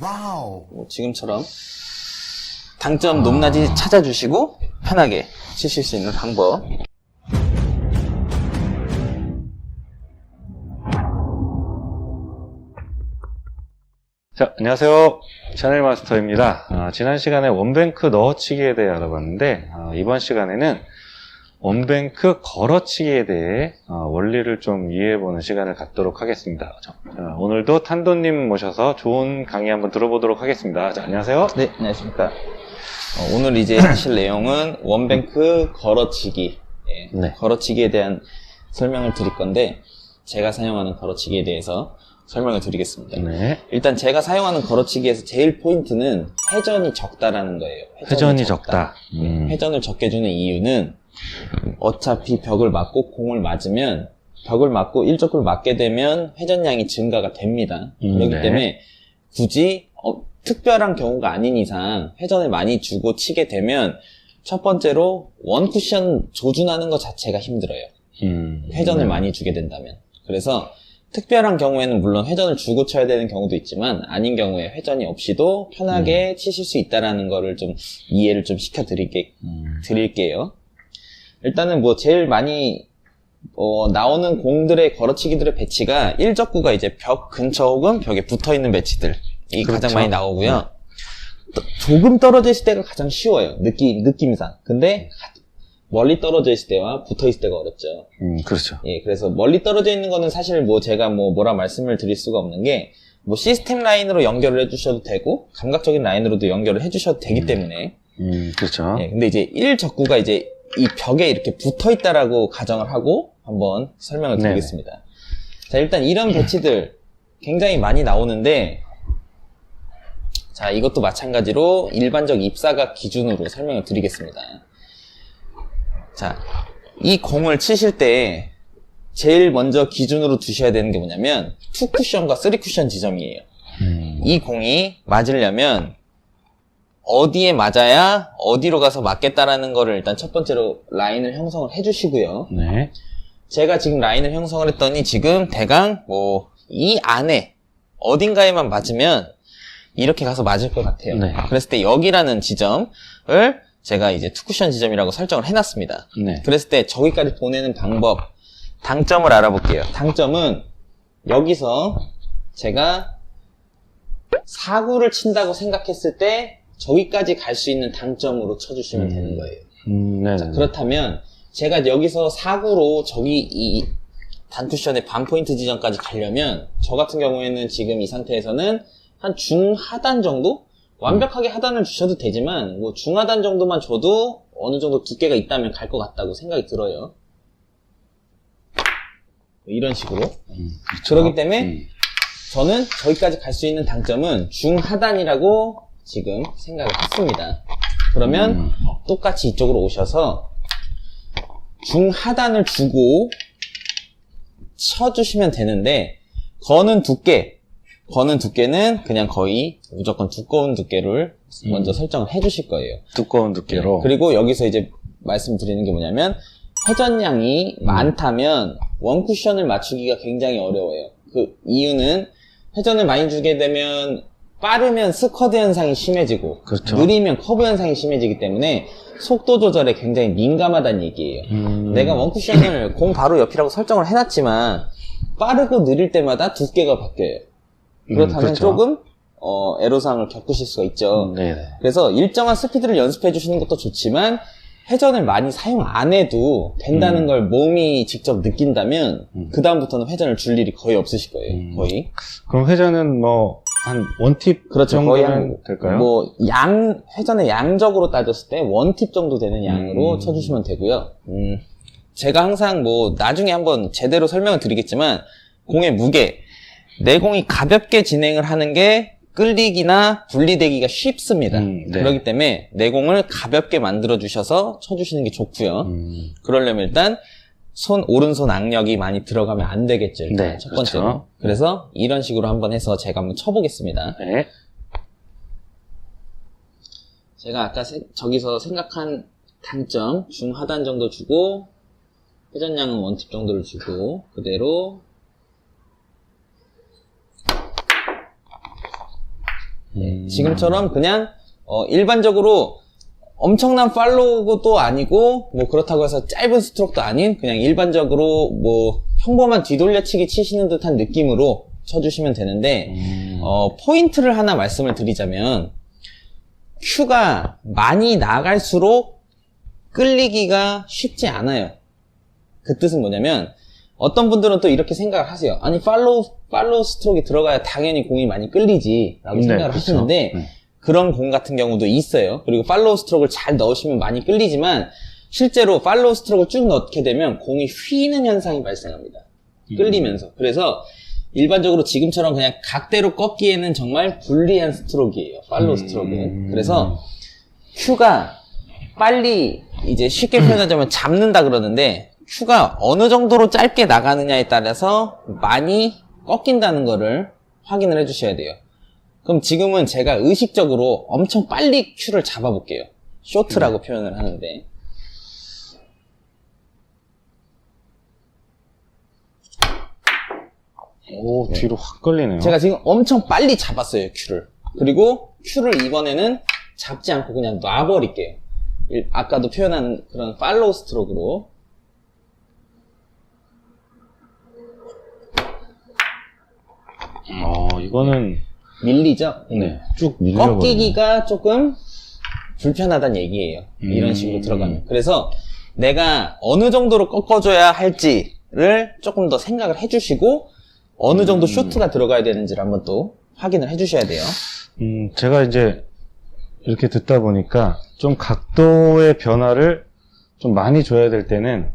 와우. 뭐 지금처럼 당점 높낮이 찾아주시고 편하게 치실 수 있는 방법. 자, 안녕하세요. 샤넬 마스터입니다. 아, 지난 시간에 원뱅크 넣어치기에 대해 알아봤는데, 아, 이번 시간에는 원뱅크 걸어치기에 대해 아, 원리를 좀 이해해보는 시간을 갖도록 하겠습니다. 자, 자, 오늘도 탄도님 모셔서 좋은 강의 한번 들어보도록 하겠습니다. 자, 안녕하세요. 네, 안녕하십니까. 어, 오늘 이제 하실 내용은 원뱅크 걸어치기. 예, 네. 걸어치기에 대한 설명을 드릴 건데, 제가 사용하는 걸어치기에 대해서 설명을 드리겠습니다. 네. 일단 제가 사용하는 걸어치기에서 제일 포인트는 회전이 적다라는 거예요. 회전이 적다. 음. 회전을 적게 주는 이유는 어차피 벽을 맞고 공을 맞으면 벽을 맞고 일적구를 맞게 되면 회전량이 증가가 됩니다. 음, 그렇기 네. 때문에 굳이 어, 특별한 경우가 아닌 이상 회전을 많이 주고 치게 되면 첫 번째로 원 쿠션 조준하는 것 자체가 힘들어요. 음. 회전을 네. 많이 주게 된다면. 그래서 특별한 경우에는 물론 회전을 주고 쳐야 되는 경우도 있지만 아닌 경우에 회전이 없이도 음. 편하게 치실 수 있다라는 거를 좀 이해를 좀 시켜 드릴게 음. 드릴게요. 일단은 뭐 제일 많이 어, 나오는 공들의 걸어치기들의 배치가 일적구가 이제 벽 근처 혹은 벽에 붙어 있는 배치들이 그렇죠. 가장 많이 나오고요. 또- 조금 떨어져 있을 때가 가장 쉬워요. 느낌 느낌상. 근데 멀리 떨어져 있을 때와 붙어 있을 때가 어렵죠. 음, 그렇죠. 예, 그래서 멀리 떨어져 있는 거는 사실 뭐 제가 뭐 뭐라 말씀을 드릴 수가 없는 게, 뭐 시스템 라인으로 연결을 해주셔도 되고, 감각적인 라인으로도 연결을 해주셔도 되기 때문에, 음, 그렇죠. 예, 근데 이제 1적구가 이제 이 벽에 이렇게 붙어 있다라고 가정을 하고 한번 설명을 네네. 드리겠습니다. 자, 일단 이런 배치들 굉장히 많이 나오는데, 자, 이것도 마찬가지로 일반적 입사각 기준으로 설명을 드리겠습니다. 자, 이 공을 치실 때 제일 먼저 기준으로 두셔야 되는 게 뭐냐면 2쿠션과 3쿠션 지점이에요. 음. 이 공이 맞으려면 어디에 맞아야 어디로 가서 맞겠다라는 거를 일단 첫 번째로 라인을 형성을 해주시고요. 네. 제가 지금 라인을 형성을 했더니 지금 대강 뭐 이 안에 어딘가에만 맞으면 이렇게 가서 맞을 것 같아요. 네. 그랬을 때 여기라는 지점을 제가 이제 투쿠션 지점이라고 설정을 해놨습니다. 네. 그랬을 때 저기까지 보내는 방법, 당점을 알아볼게요. 당점은 여기서 제가 사구를 친다고 생각했을 때 저기까지 갈 수 있는 당점으로 쳐주시면 음. 되는 거예요. 음, 네. 자, 그렇다면 제가 여기서 사구로 저기 이 단쿠션의 반 포인트 지점까지 가려면 저 같은 경우에는 지금 이 상태에서는 한 중하단 정도? 완벽하게 하단을 주셔도 되지만 뭐 중하단 정도만 줘도 어느 정도 두께가 있다면 갈 것 같다고 생각이 들어요. 이런 식으로. 음, 그렇죠. 그렇기 때문에 음. 저는 저기까지 갈 수 있는 당점은 중하단이라고 지금 생각을 했습니다. 그러면 음. 똑같이 이쪽으로 오셔서 중하단을 주고 쳐주시면 되는데 거는 두께 거는 두께는 그냥 거의 무조건 두꺼운 두께를 음. 먼저 설정을 해주실 거예요. 두꺼운 두께로. 그리고 여기서 이제 말씀드리는 게 뭐냐면 회전량이 음. 많다면 원 쿠션을 맞추기가 굉장히 어려워요. 그 이유는 회전을 많이 주게 되면 빠르면 스쿼드 현상이 심해지고 그렇죠. 느리면 커브 현상이 심해지기 때문에 속도 조절에 굉장히 민감하다는 얘기예요. 음. 내가 원 쿠션을 공 바로 옆이라고 설정을 해놨지만 빠르고 느릴 때마다 두께가 바뀌어요. 그렇다면 음, 그렇죠. 조금 어, 애로사항을 겪으실 수가 있죠. 네네. 그래서 일정한 스피드를 연습해 주시는 것도 좋지만 회전을 많이 사용 안 해도 된다는 음. 걸 몸이 직접 느낀다면 음. 그 다음부터는 회전을 줄 일이 거의 없으실 거예요. 음. 거의. 그럼 회전은 뭐, 한 원팁 그렇죠. 거의 한, 될까요? 뭐, 양, 회전의 양적으로 따졌을 때 원팁 정도 되는 양으로 음. 쳐주시면 되고요. 음, 제가 항상 뭐, 나중에 한번 제대로 설명을 드리겠지만, 공의 무게, 내 공이 가볍게 진행을 하는 게 끌리기나 분리되기가 쉽습니다. 음, 네. 그렇기 때문에 내 공을 가볍게 만들어 주셔서 쳐주시는 게 좋고요. 음. 그러려면 일단 손 오른손 악력이 많이 들어가면 안 되겠죠. 일단 네, 첫 번째로. 그렇죠. 그래서 이런 식으로 한번 해서 제가 한번 쳐보겠습니다. 네. 제가 아까 세- 저기서 생각한 단점 중 하단 정도 주고 회전량은 원팁 정도를 주고 그대로 음. 지금처럼 그냥 어, 일반적으로 엄청난 팔로우도 아니고 뭐 그렇다고 해서 짧은 스트로크도 아닌 그냥 일반적으로 뭐 평범한 뒤돌려치기 치시는 듯한 느낌으로 쳐주시면 되는데 음. 어, 포인트를 하나 말씀을 드리자면 큐가 많이 나갈수록 끌리기가 쉽지 않아요. 그 뜻은 뭐냐면 어떤 분들은 또 이렇게 생각을 하세요. 아니 팔로우 팔로우 스트로크가 들어가야 당연히 공이 많이 끌리지라고 네, 생각을 그쵸. 하시는데 네. 그런 공 같은 경우도 있어요. 그리고 팔로우 스트로크를 잘 넣으시면 많이 끌리지만 실제로 팔로우 스트로크를 쭉 넣게 되면 공이 휘는 현상이 발생합니다. 끌리면서. 그래서 일반적으로 지금처럼 그냥 각대로 꺾기에는 정말 불리한 스트로크예요. 팔로우 음. 스트로크는. 그래서 큐가 빨리 이제 쉽게 표현하자면 잡는다 그러는데 큐가 어느 정도로 짧게 나가느냐에 따라서 많이 꺾인다는 거를 확인을 해주셔야 돼요. 그럼 지금은 제가 의식적으로 엄청 빨리 큐를 잡아볼게요. 쇼트라고 표현을 하는데 오, 뒤로 확 걸리네요. 제가 지금 엄청 빨리 잡았어요, 큐를. 그리고 큐를 이번에는 잡지 않고 그냥 놔버릴게요. 일- 아까도 표현한 그런 팔로우 스트로크로. 어, 이거는 밀리죠? 네, 쭉 밀려버리네. 꺾이기가 조금 불편하다는 얘기예요. 이런 음. 식으로 들어가면. 그래서 내가 어느 정도로 꺾어줘야 할지를 조금 더 생각을 해주시고 어느 음. 정도 쇼트가 들어가야 되는지를 한번 또 확인을 해주셔야 돼요. 음, 제가 이제 이렇게 듣다 보니까 좀 각도의 변화를 좀 많이 줘야 될 때는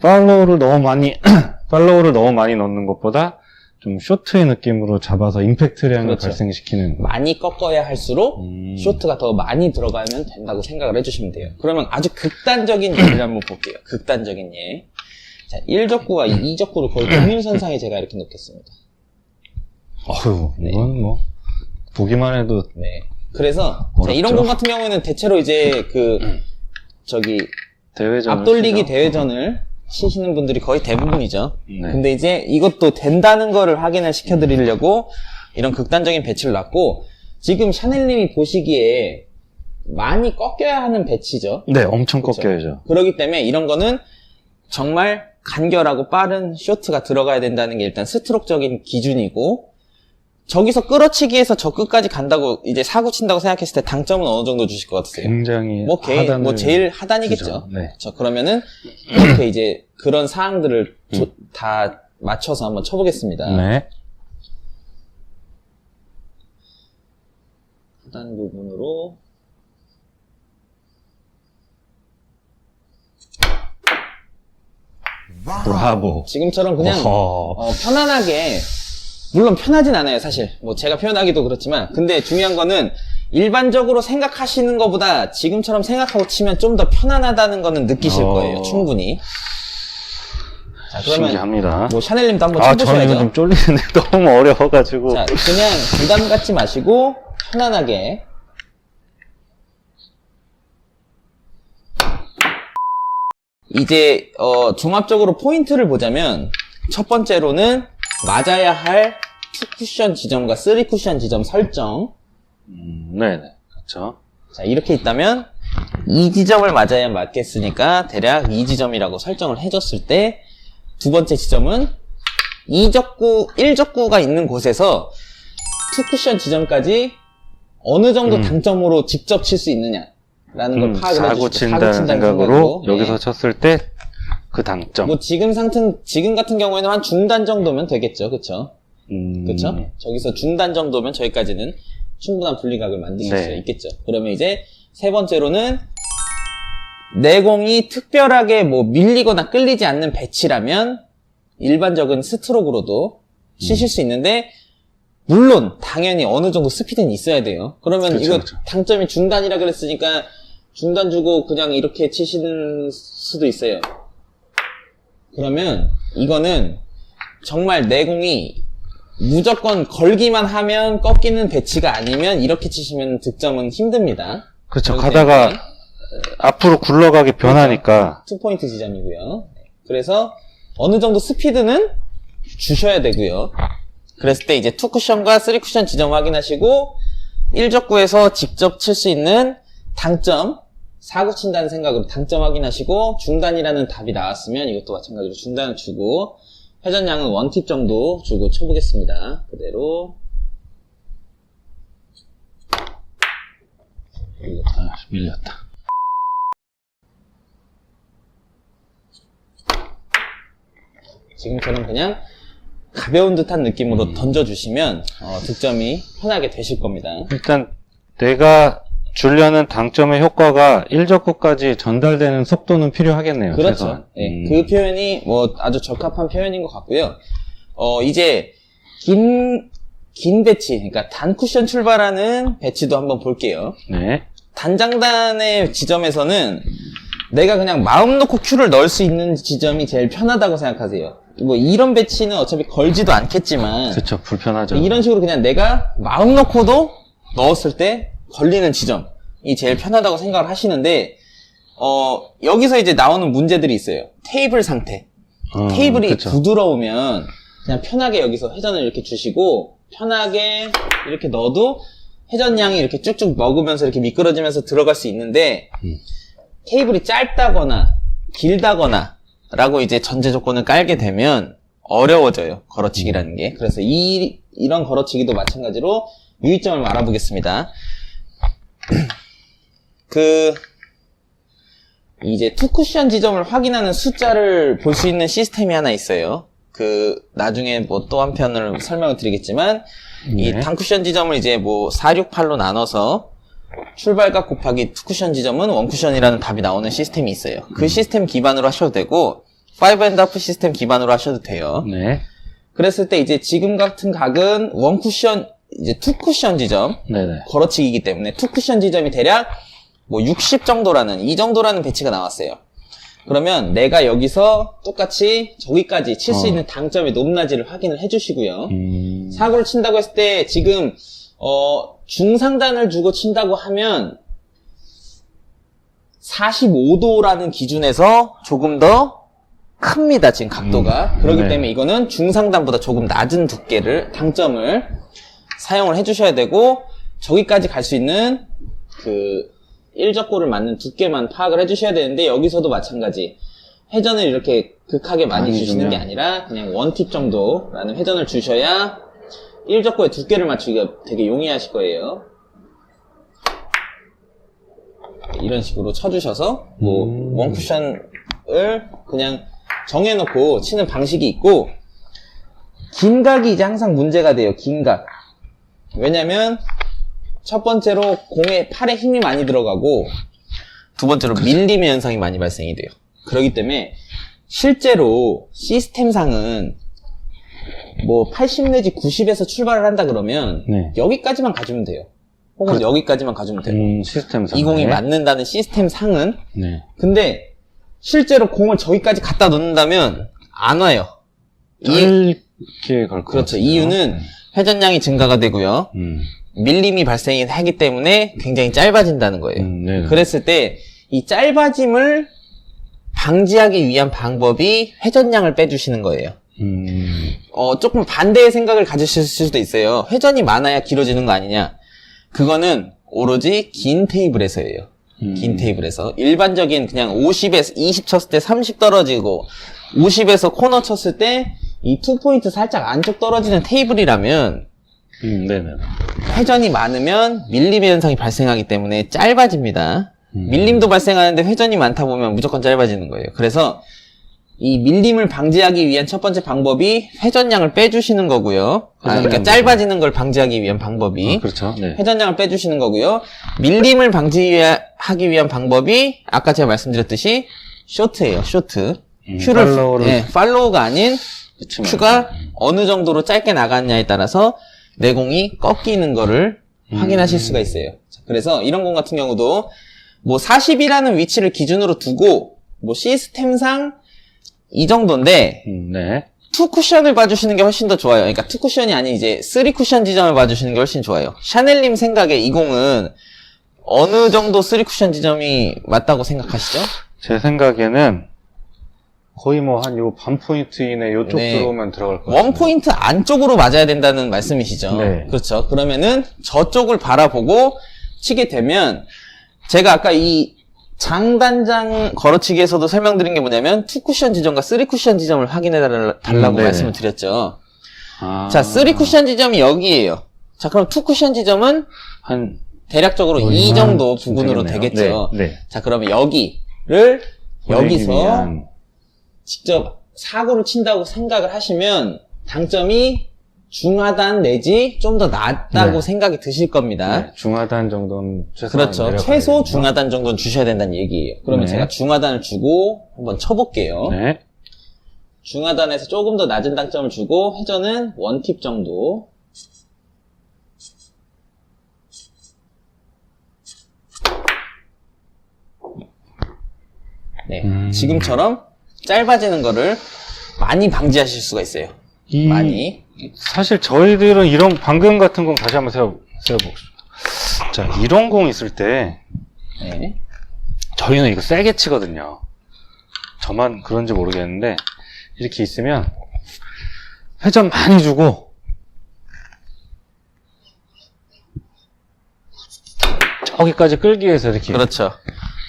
팔로우를 너무 많이 팔로우를 너무 많이 넣는 것보다 좀 쇼트의 느낌으로 잡아서 임팩트량을 그렇죠. 발생시키는 많이 꺾어야 할수록 음. 쇼트가 더 많이 들어가면 된다고 생각을 해주시면 돼요. 그러면 아주 극단적인 예를 한번 볼게요. 극단적인 예. 자, 1적구와 2적구를 거의 동일선상에 제가 이렇게 놓겠습니다. 어휴, 네. 이건 뭐 보기만 해도 네. 그래서 자. 이런 공 같은 경우에는 대체로 이제 그 저기 대회전 앞돌리기 대회전을 치시는 분들이 거의 대부분이죠. 네. 근데 이제 이것도 된다는 거를 확인을 시켜드리려고 이런 극단적인 배치를 놨고 지금 샤넬님이 보시기에 많이 꺾여야 하는 배치죠. 네, 엄청 그쵸. 꺾여야죠. 그렇기 때문에 이런 거는 정말 간결하고 빠른 쇼트가 들어가야 된다는 게 일단 스트로크적인 기준이고 저기서 끌어치기해서 저 끝까지 간다고 이제 사고 친다고 생각했을 때 당점은 어느 정도 주실 것 같으세요? 굉장히 뭐, 개, 하단을 뭐 제일 하단이겠죠. 주죠. 네. 저 그러면은 이렇게 이제 그런 사항들을 조- 다 맞춰서 한번 쳐보겠습니다. 음. 네. 하단 부분으로 브라보. 지금처럼 그냥 어허. 어, 편안하게 물론 편하진 않아요 사실 뭐 제가 표현하기도 그렇지만 근데 중요한 거는 일반적으로 생각하시는 것보다 지금처럼 생각하고 치면 좀 더 편안하다는 거는 느끼실 어. 거예요 충분히 자 그러면 신기합니다. 뭐 샤넬님도 한번 아, 저는 쳐보셔야죠 이거 좀 쫄리는데 너무 어려워가지고. 자 그냥 부담 갖지 마시고 편안하게 이제 어, 종합적으로 포인트를 보자면 첫 번째로는 맞아야 할 2쿠션 지점과 3쿠션 지점 설정 음, 네네. 그렇죠. 자 이렇게 있다면 이 지점을 맞아야 맞겠으니까 대략 이 지점이라고 설정을 해줬을 때 두 번째 지점은 2적구, 1적구가 있는 곳에서 2쿠션 지점까지 어느 정도 음. 당점으로 직접 칠 수 있느냐라는 걸 음, 파악을 사고 해주시고 친다는 생각으로 생각으로, 네. 여기서 쳤을 때 그 당점. 뭐 지금 상태 지금 같은 경우에는 한 중단 정도면 되겠죠, 그렇죠? 음, 그쵸? 저기서 중단 정도면 저기까지는 충분한 분리각을 만드실 네. 수 있겠죠. 그러면 이제 세 번째로는 내공이 특별하게 뭐 밀리거나 끌리지 않는 배치라면 일반적인 스트로크로도 치실 수 있는데 물론 당연히 어느 정도 스피드는 있어야 돼요. 그러면 그쵸, 이거 그쵸. 당점이 중단이라 그랬으니까 중단 주고 그냥 이렇게 치시는 수도 있어요. 그러면 이거는 정말 내공이 무조건 걸기만 하면 꺾이는 배치가 아니면 이렇게 치시면 득점은 힘듭니다. 그렇죠. 가다가 때문에 앞으로 굴러가기 변하니까. 투포인트 지점이고요. 네. 그래서 어느 정도 스피드는 주셔야 되고요. 그랬을 때 이제 투쿠션과 쓰리쿠션 지점 확인하시고 1적구에서 직접 칠 수 있는 당점, 사구 친다는 생각으로 당점 확인하시고 중단이라는 답이 나왔으면 이것도 마찬가지로 중단을 주고 회전량은 원팁 정도 주고 쳐보겠습니다. 그대로 아, 밀렸다. 지금처럼 그냥 가벼운 듯한 느낌으로 음. 던져주시면 어, 득점이 편하게 되실 겁니다. 일단 내가 주려는 당점의 효과가 1적구까지 전달되는 속도는 필요하겠네요. 그렇죠. 최소한. 예, 음. 그 표현이 뭐 아주 적합한 표현인 것 같고요. 어, 이제 긴, 긴 배치, 그러니까 단 쿠션 출발하는 배치도 한번 볼게요. 네. 단장단의 지점에서는 내가 그냥 마음 놓고 큐를 넣을 수 있는 지점이 제일 편하다고 생각하세요. 뭐 이런 배치는 어차피 걸지도 않겠지만 그렇죠. 불편하죠. 이런 식으로 그냥 내가 마음 놓고도 넣었을 때 걸리는 지점이 제일 편하다고 생각을 하시는데 어 여기서 이제 나오는 문제들이 있어요. 테이블 상태. 어, 테이블이 그쵸. 부드러우면 그냥 편하게 여기서 회전을 이렇게 주시고 편하게 이렇게 넣어도 회전량이 이렇게 쭉쭉 먹으면서 이렇게 미끄러지면서 들어갈 수 있는데 음. 테이블이 짧다거나 길다거나 라고 이제 전제 조건을 깔게 되면 어려워져요. 걸어치기라는 게. 그래서 이, 이런 걸어치기도 마찬가지로 유의점을 알아보겠습니다. 그, 이제 투쿠션 지점을 확인하는 숫자를 볼 수 있는 시스템이 하나 있어요. 그, 나중에 뭐 또 한 편을 설명을 드리겠지만, 이 네. 단쿠션 지점을 이제 뭐 4, 6, 8로 나눠서 출발각 곱하기 투쿠션 지점은 원쿠션이라는 답이 나오는 시스템이 있어요. 그 시스템 기반으로 하셔도 되고, 5&하프 시스템 기반으로 하셔도 돼요. 네. 그랬을 때 이제 지금 같은 각은 원쿠션, 이제 투쿠션 지점, 네네. 걸어치기이기 때문에 투쿠션 지점이 대략 뭐 60 정도라는 이 정도라는 배치가 나왔어요. 그러면 내가 여기서 똑같이 저기까지 칠 수 어. 있는 당점의 높낮이를 확인을 해주시고요. 음, 사구를 친다고 했을 때 지금 어 중상단을 주고 친다고 하면 45도라는 기준에서 조금 더 큽니다 지금 각도가 그렇기 네. 때문에 이거는 중상단보다 조금 낮은 두께를 당점을 사용을 해주셔야 되고 저기까지 갈 수 있는 그 일적골을 맞는 두께만 파악을 해주셔야 되는데 여기서도 마찬가지 회전을 이렇게 극하게 많이 많이 주시는 게. 아니라 그냥 원팁 정도라는 회전을 주셔야 일적골의 두께를 맞추기가 되게 용이하실 거예요. 이런 식으로 쳐주셔서 뭐 음. 원쿠션을 그냥 정해놓고 치는 방식이 있고 긴 각이 이제 항상 문제가 돼요. 긴 각. 왜냐면 첫 번째로 공에 팔에 힘이 많이 들어가고 두 번째로 밀림 현상이 많이 발생이 돼요. 그렇기 때문에 실제로 시스템상은 뭐 80 내지 90에서 출발을 한다 그러면 네. 여기까지만 가주면 돼요. 혹은 여기까지만 가주면 돼요. 음, 시스템상. 이 공이 네. 맞는다는 시스템 상은 네. 근데 실제로 공을 저기까지 갖다 놓는다면 안 와요. 이, 짧게 갈것 그렇죠. 같은데요. 이유는 회전량이 증가가 되고요. 음, 밀림이 발생이 하기 때문에 굉장히 짧아진다는 거예요. 음, 네. 그랬을 때 이 짧아짐을 방지하기 위한 방법이 회전량을 빼주시는 거예요. 음, 어, 조금 반대의 생각을 가지실 수도 있어요. 회전이 많아야 길어지는 거 아니냐. 그거는 오로지 긴 테이블에서예요. 음. 긴 테이블에서. 일반적인 그냥 50에서 20 쳤을 때 30 떨어지고 50에서 코너 쳤을 때 이 투포인트 살짝 안쪽 떨어지는 테이블이라면 음, 네네. 회전이 많으면 밀림 현상이 발생하기 때문에 짧아집니다. 음. 밀림도 발생하는데 회전이 많다 보면 무조건 짧아지는 거예요. 그래서 이 밀림을 방지하기 위한 첫 번째 방법이 회전량을 빼주시는 거고요. 아, 그러니까 짧아지는 걸 방지하기 위한 방법이 아, 그렇죠. 네. 회전량을 빼주시는 거고요. 밀림을 방지하기 위한 방법이 아까 제가 말씀드렸듯이 쇼트예요. 쇼트. 음, 큐를 팔로우를 예, 팔로우가 아닌 그치만. 큐가 어느 정도로 짧게 나갔냐에 따라서 내 공이 꺾이는 거를 음. 확인하실 수가 있어요. 자, 그래서 이런 공 같은 경우도 뭐 40이라는 위치를 기준으로 두고 뭐 시스템상 이 정도인데 음, 네. 투 쿠션을 봐주시는 게 훨씬 더 좋아요. 그러니까 투 쿠션이 아닌 이제 쓰리 쿠션 지점을 봐주시는 게 훨씬 좋아요. 샤넬님 생각에 이 공은 어느 정도 쓰리 쿠션 지점이 맞다고 생각하시죠? 제 생각에는 거의 뭐 한 요 반 포인트 이내 요쪽 네. 들어오면 들어갈 것 같아요. 원 포인트 안쪽으로 맞아야 된다는 말씀이시죠? 네. 그렇죠. 그러면은 저쪽을 바라보고 치게 되면 제가 아까 이 장단장 걸어치기에서도 설명드린 게 뭐냐면 투 쿠션 지점과 쓰리 쿠션 지점을 확인해 달라- 달라고 음, 네네. 말씀을 드렸죠. 아. 자, 쓰리 쿠션 지점이 여기에요. 자, 그럼 투 쿠션 지점은 한 대략적으로 뭐이 정도 쯤 부분으로 되겠네요. 되겠죠. 네. 네. 자, 그러면 여기를 여기서 직접 사고를 친다고 생각을 하시면 당점이 중하단 내지 좀 더 낮다고 네. 생각이 드실 겁니다. 네, 중하단 정도는 최소 그렇죠. 최소 중하단 정도는 주셔야 된다는 얘기예요. 그러면 네. 제가 중하단을 주고 한번 쳐볼게요. 네. 중하단에서 조금 더 낮은 당점을 주고 회전은 원팁 정도. 네, 음. 지금처럼 짧아지는 거를 많이 방지하실 수가 있어요. 이 많이. 사실 저희들은 이런 방금 같은 공 다시 한번 세워 세워보겠습니다. 자, 이런 공 있을 때 네. 저희는 이거 세게 치거든요. 저만 그런지 모르겠는데 이렇게 있으면 회전 많이 주고 저기까지 끌기 위해서 이렇게 그렇죠.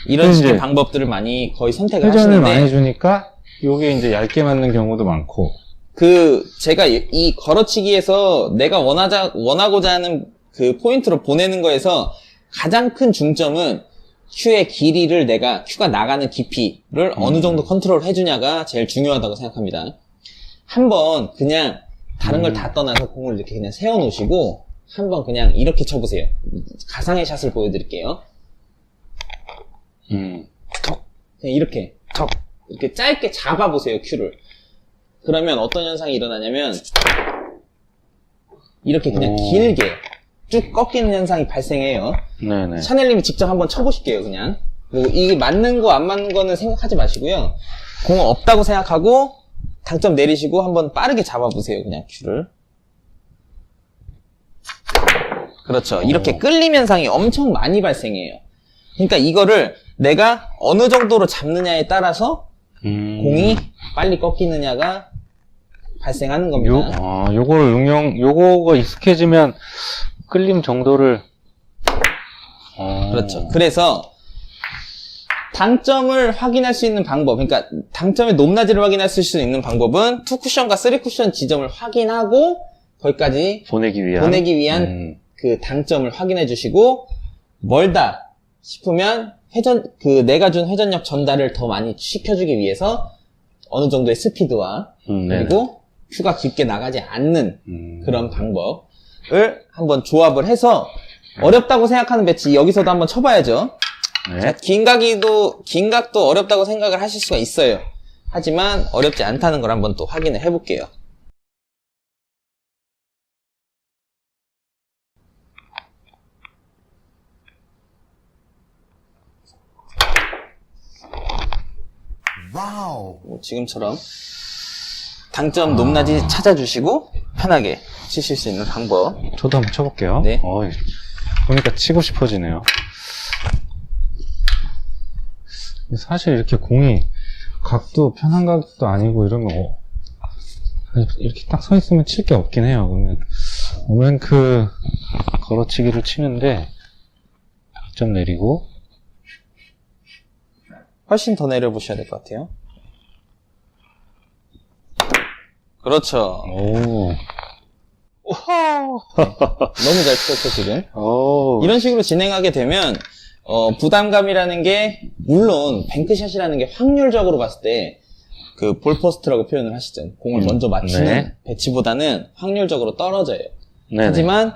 이런 식의 방법들을 많이 거의 선택을 회전을 하시는데 많이 주니까 요게 이제 얇게 맞는 경우도 많고 그 제가 이- 이 걸어치기에서 내가 원하자 원하고자 하는 그 포인트로 보내는 거에서 가장 큰 중점은 큐의 길이를 내가 큐가 나가는 깊이를 어느 정도 컨트롤 해주냐가 제일 중요하다고 생각합니다. 한번 그냥 다른 걸 다 떠나서 공을 이렇게 그냥 세워 놓으시고 한번 그냥 이렇게 쳐보세요. 가상의 샷을 보여드릴게요. 음, 턱, 그냥 이렇게 턱. 이렇게 짧게 잡아보세요 큐를. 그러면 어떤 현상이 일어나냐면 이렇게 그냥 오. 길게 쭉 꺾이는 현상이 발생해요. 네네. 샤넬님이 직접 한번 쳐보실게요 그냥. 그리고 이게 맞는 거 안 맞는 거는 생각하지 마시고요. 공 없다고 생각하고 당점 내리시고 한번 빠르게 잡아보세요 그냥 큐를. 그렇죠. 이렇게 오. 끌림 현상이 엄청 많이 발생해요. 그러니까 이거를 내가 어느 정도로 잡느냐에 따라서 음, 공이 빨리 꺾이느냐가 발생하는 겁니다. 요, 아, 요거를 응용, 요거가 익숙해지면 끌림 정도를. 어, 그렇죠. 그래서 당점을 확인할 수 있는 방법, 그러니까 당점의 높낮이를 확인할 수 있는 방법은 투 쿠션과 쓰리 쿠션 지점을 확인하고 거기까지 보내기 위한. 보내기 위한 음, 그 당점을 확인해 주시고 멀다 싶으면 회전 그 내가 준 회전력 전달을 더 많이 시켜주기 위해서 어느 정도의 스피드와 음, 네. 그리고 큐가 깊게 나가지 않는 음, 그런 방법을 한번 조합을 해서 어렵다고 생각하는 배치 여기서도 한번 쳐봐야죠. 네. 자, 긴각이도 긴각도 어렵다고 생각을 하실 수가 있어요. 하지만 어렵지 않다는 걸 한번 또 확인을 해볼게요. 와우. 뭐 지금처럼 당점 높낮이 찾아주시고 편하게 치실 수 있는 방법. 저도 한번 쳐볼게요. 네. 어이, 보니까 치고 싶어지네요. 사실 이렇게 공이 각도 편한 각도 아니고 이러면 어, 이렇게 딱 서 있으면 칠 게 없긴 해요. 그러면 오맨크 걸어치기를 치는데 점 내리고 훨씬 더 내려보셔야 될 것 같아요. 그렇죠. 오, 너무 잘 치셨죠, 지금? 오, 이런 식으로 진행하게 되면 어, 부담감이라는 게 물론 뱅크샷이라는 게 확률적으로 봤을 때 그 볼포스트라고 표현을 하시죠. 공을 음, 먼저 맞추는 네. 배치보다는 확률적으로 떨어져요. 네네. 하지만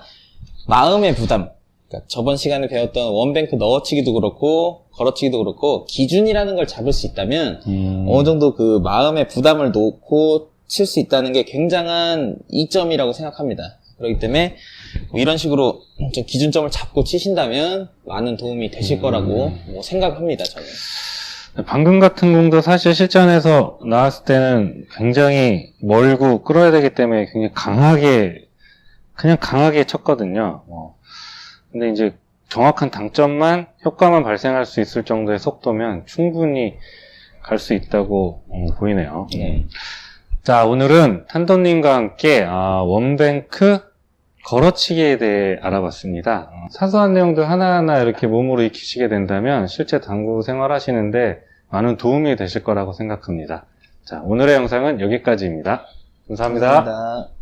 마음의 부담, 그러니까 저번 시간에 배웠던 원뱅크 넣어치기도 그렇고 걸어치기도 그렇고 기준이라는 걸 잡을 수 있다면 음, 어느 정도 그 마음의 부담을 놓고 칠 수 있다는 게 굉장한 이점이라고 생각합니다. 그렇기 때문에 뭐 이런 식으로 좀 기준점을 잡고 치신다면 많은 도움이 되실 음. 거라고 뭐 생각합니다, 저는. 방금 같은 공도 사실 실전에서 나왔을 때는 굉장히 멀고 끌어야 되기 때문에 굉장히 강하게 그냥 강하게 쳤거든요. 어. 근데 이제 정확한 당점만 효과만 발생할 수 있을 정도의 속도면 충분히 갈 수 있다고 어, 보이네요. 네. 자, 오늘은 탄도님과 함께 아, 원뱅크 걸어치기에 대해 알아봤습니다. 어, 사소한 내용들 하나하나 이렇게 몸으로 익히시게 된다면 실제 당구 생활하시는데 많은 도움이 되실 거라고 생각합니다. 자, 오늘의 영상은 여기까지입니다 감사합니다. 감사합니다.